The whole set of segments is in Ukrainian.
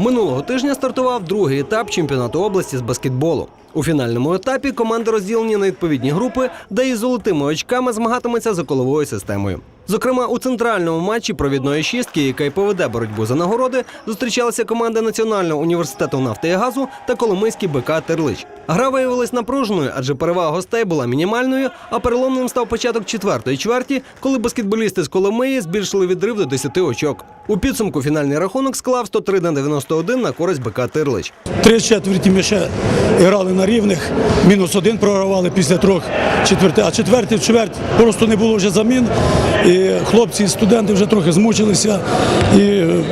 Минулого тижня стартував другий етап чемпіонату області з баскетболу. У фінальному етапі команди розділені на відповідні групи, де із золотими очками змагатиметься за коловою системою. Зокрема, у центральному матчі провідної шістки, яка й поведе боротьбу за нагороди, зустрічалися команди Національного університету нафти і газу та Коломийський БК Терлич. Гра виявилась напруженою, адже перевага гостей була мінімальною, а переломним став початок четвертої чверті, коли баскетболісти з Коломиї збільшили відрив до 10 очок. У підсумку фінальний рахунок склав 103 на 91 на користь БК Терлич. Три четверті ми ще грали на рівних, мінус один програвали після трьох четверти, а четвертий чверть просто не було вже замін. І хлопці, студенти вже трохи змучилися, і е,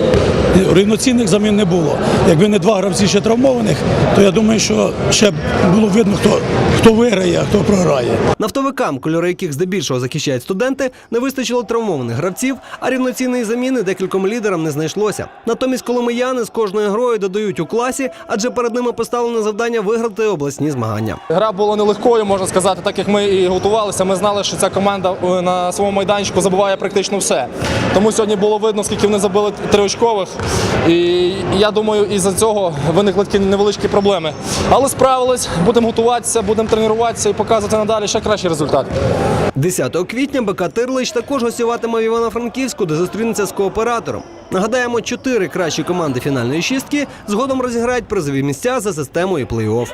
рівноцінних замін не було. Якби не два гравці ще травмованих, то я думаю, що ще б було видно, хто, хто виграє, а хто програє. Нафтовикам, кольори яких здебільшого захищають студенти, не вистачило травмованих гравців, а рівноцінної заміни декільком лідерам не знайшлося. Натомість коломияни з кожною грою додають у класі, адже перед ними поставлено завдання виграти обласні змагання. Гра була нелегкою, можна сказати, так як ми і готувалися. Ми знали, що ця команда е, на своєму майданчику забиває практично все. Тому сьогодні було видно, скільки вони забили триочкових. І я думаю, із-за цього виникли такі невеличкі проблеми. Але справились, будемо готуватися, будемо тренуватися і показувати надалі ще кращий результат. 10 квітня БК Тирлич також гостюватиме в Івано-Франківську, де зустрінеться з кооператором. Нагадаємо, чотири кращі команди фінальної шістки згодом розіграють призові місця за системою плей-офф.